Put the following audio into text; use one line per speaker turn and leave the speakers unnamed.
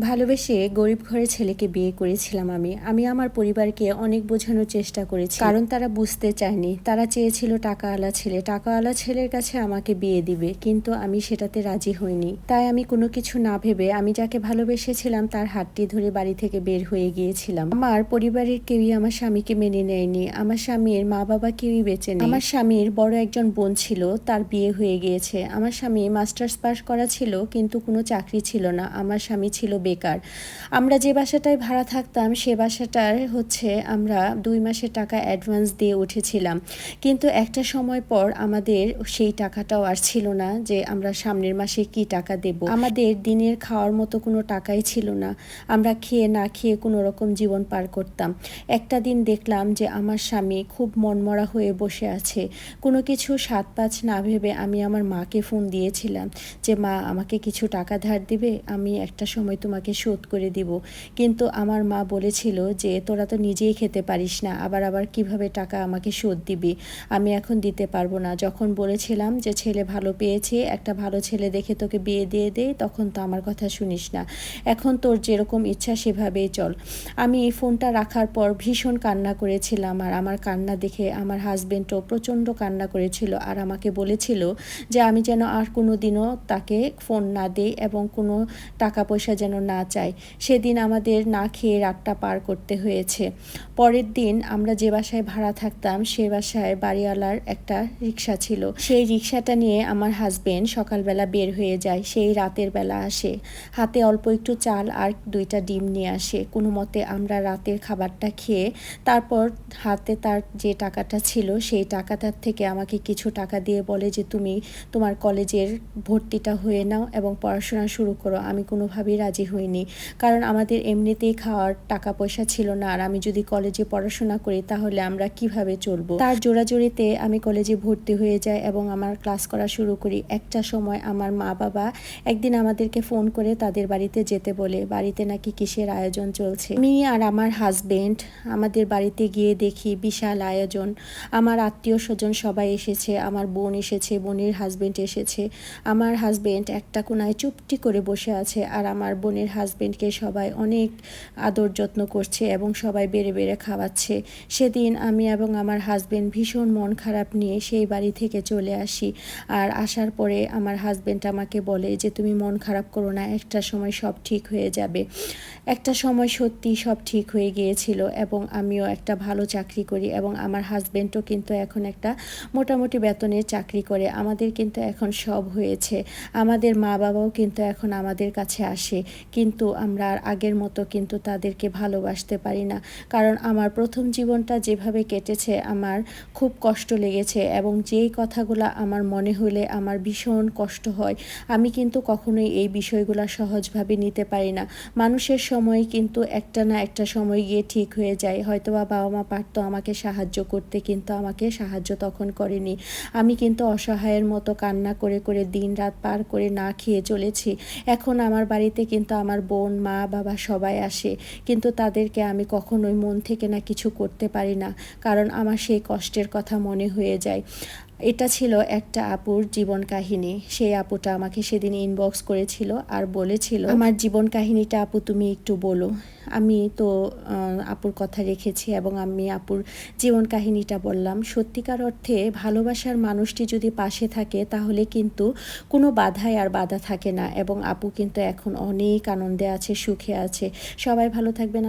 ভালোবেসে গরিব ঘরের ছেলেকে বিয়ে করেছিলাম আমি। আমি আমার পরিবারকে অনেক বোঝানোর চেষ্টা করেছি। কারণ তারা বুঝতে চায়নি। তারা চেয়েছিল টাকাওয়ালা ছেলে। টাকাওয়ালা ছেলের কাছে আমাকে বিয়ে দিবে। কিন্তু আমি সেটাতে রাজি হইনি। তাই আমি কোনো কিছু না ভেবে আমি যাকে ভালোবেসেছিলাম তার হাতটি ধরে বাড়ি থেকে বের হয়ে গিয়েছিলাম। আমার পরিবারের কেউই আমার স্বামীকে মেনে নেয়নি। আমার স্বামীর মা বাবা কেউই বেঁচে নেই। আমার স্বামীর বড় একজন বোন ছিল, তার বিয়ে হয়ে গিয়েছে। আমার স্বামী মাস্টার্স পাস করা ছিল, কিন্তু কোনো চাকরি ছিল না। আমার স্বামী ছিল বেকার। আমরা যে বাসাটায় ভাড়া থাকতাম, সে বাসাটার হচ্ছে আমরা দুই মাসের টাকা অ্যাডভান্স দিয়ে উঠেছিলাম। কিন্তু একটা সময় পর আমাদের সেই টাকাটাও আর ছিল না যে আমরা সামনের মাসে কি টাকা দেব। আমাদের দিনের খাওয়ার মতো কোনো টাকাই ছিল না। আমরা খেয়ে না খেয়ে কোনো রকম জীবন পার করতাম। একটা দিন দেখলাম যে আমার স্বামী খুব মনমরা হয়ে বসে আছে। কোনো কিছু সাত পাঁচ না ভেবে আমি আমার মাকে ফোন দিয়েছিলাম যে, মা, আমাকে কিছু টাকা ধার দিবে? আমি একটা সময় তোমাকে শোধ করে দিব। কিন্তু আমার মা বলেছিল যে, তোরা তো নিজেই খেতে পারিস না, আবার আবার কীভাবে টাকা আমাকে শোধ দিবি? আমি এখন দিতে পারব না। যখন বলেছিলাম যে, ছেলে ভালো পেয়েছে, একটা ভালো ছেলে দেখে তোকে বিয়ে দিয়ে দেই, তখন তো আমার কথা শুনিস না। এখন তোর যেরকম ইচ্ছা সেভাবেই চল। আমি এই ফোনটা রাখার পর ভীষণ কান্না করেছিলাম, আর আমার কান্না দেখে আমার হাজবেন্ডও প্রচণ্ড কান্না করেছিল, আর আমাকে বলেছিল যে, আমি যেন আর কোনো দিনও তাকে ফোন না দিই এবং কোনো টাকা পয়সা যেন না চাই। সেদিন আমাদের না খেয়ে রাতটা পার করতে হয়েছে। পরের দিন আমরা যে বাসায় ভাড়া থাকতাম, সে বাসায় বাড়িওয়ালার একটা রিক্সা ছিল। সেই রিক্সাটা নিয়ে আমার হাজবেন্ড সকালবেলা বের হয়ে যায়, সেই রাতের বেলা আসে। হাতে অল্প একটু চাল আর দুইটা ডিম নিয়ে আসে। কোনো মতে আমরা রাতের খাবারটা খেয়ে তারপর হাতে তার যে টাকাটা ছিল, সেই টাকাটার থেকে আমাকে কিছু টাকা দিয়ে বলে যে, তুমি তোমার কলেজের ভর্তিটা হয়ে নাও এবং পড়াশোনা শুরু করো। আমি কোনোভাবেই রাজি হইনি কারণ আমাদের এমনিতেই খাওয়ার টাকা পয়সা ছিল না। আর আমি যদি কলেজে পড়াশোনা করি, তাহলে আমরা কীভাবে চলবো? তার জোরাজোরিতে আমি কলেজে ভর্তি হয়ে যাই এবং আমার ক্লাস করা শুরু করি। একটা সময় আমার মা বাবা একদিন আমাদেরকে ফোন করে তাদের বাড়িতে যেতে বলে, বাড়িতে নাকি কিসের আয়োজন চলছে? আমি আর আমার হাজবেন্ড আমাদের বাড়িতে গিয়ে দেখি বিশাল আয়োজন। আমার আত্মীয় স্বজন সবাই এসেছে, আমার বোন এসেছে, বোনের হাজবেন্ড এসেছে। আমার হাজবেন্ড একটা কোনায় চুপটি করে বসে আছে আর আমার বোনের হাজবেন্ডকে সবাই অনেক আদর যত্ন করছে এবং সবাই বেড়ে বেড়ে খাওয়াচ্ছে। সেদিন আমি এবং আমার হাজবেন্ড ভীষণ মন খারাপ নিয়ে সেই বাড়ি থেকে চলে আসি। আর আসার পরে আমার হাজবেন্ড আমাকে বলে যে, তুমি মন খারাপ করো না, একটা সময় সব ঠিক হয়ে যাবে। একটা সময় সত্যি সব ঠিক হয়ে গিয়েছিল এবং আমিও একটা ভালো চাকরি করি এবং আমার হাজবেন্ডও কিন্তু এখন একটা মোটামুটি বেতনের চাকরি করে। আমাদের কিন্তু এখন সব হয়েছে। আমাদের মা বাবাও কিন্তু এখন আমাদের কাছে আসে। কিন্তু আমরা আর আগের মতো কিন্তু তাদেরকে ভালোবাসতে পারি না। কারণ আমার প্রথম জীবনটা যেভাবে কেটেছে আমার খুব কষ্ট লেগেছে এবং যেই কথাগুলো আমার মনে হলে আমার ভীষণ কষ্ট হয়। আমি কিন্তু কখনোই এই বিষয়গুলো সহজভাবে নিতে পারি না। মানুষের সময় কিন্তু একটা না একটা সময় গিয়ে ঠিক হয়ে যায়। হয়তো বা বাবা মা পারতো আমাকে সাহায্য করতে কিন্তু আমাকে সাহায্য তখন করেনি। আমি কিন্তু অসহায়ের মতো কান্না করে করে দিন রাত পার করে না খেয়ে চলেছি। এখন আমার বাড়িতে কিন্তু আমার বোন, মা, বাবা সবাই আসে। কিন্তু তাদেরকে আমি কখনোই মন থেকে না কিছু করতে পারি না, কারণ আমার সেই কষ্টের কথা মনে হয়ে যায়। এটা ছিল একটা আপুর জীবন কাহিনী। সেই আপুটা আমাকে সেদিন ইনবক্স করেছিল আর বলেছিল, আমার জীবন কাহিনীটা আপু তুমি একটু বলো। আমি তো আপুর কথা রেখেছি এবং আমি আপুর জীবন কাহিনীটা বললাম। সত্যিকার অর্থে ভালোবাসার মানুষটি যদি পাশে থাকে, তাহলে কিন্তু কোনো বাধায় আর বাধা থাকে না এবং আপু কিন্তু এখন অনেক আনন্দে আছে, সুখে আছে। সবাই ভালো থাকবেন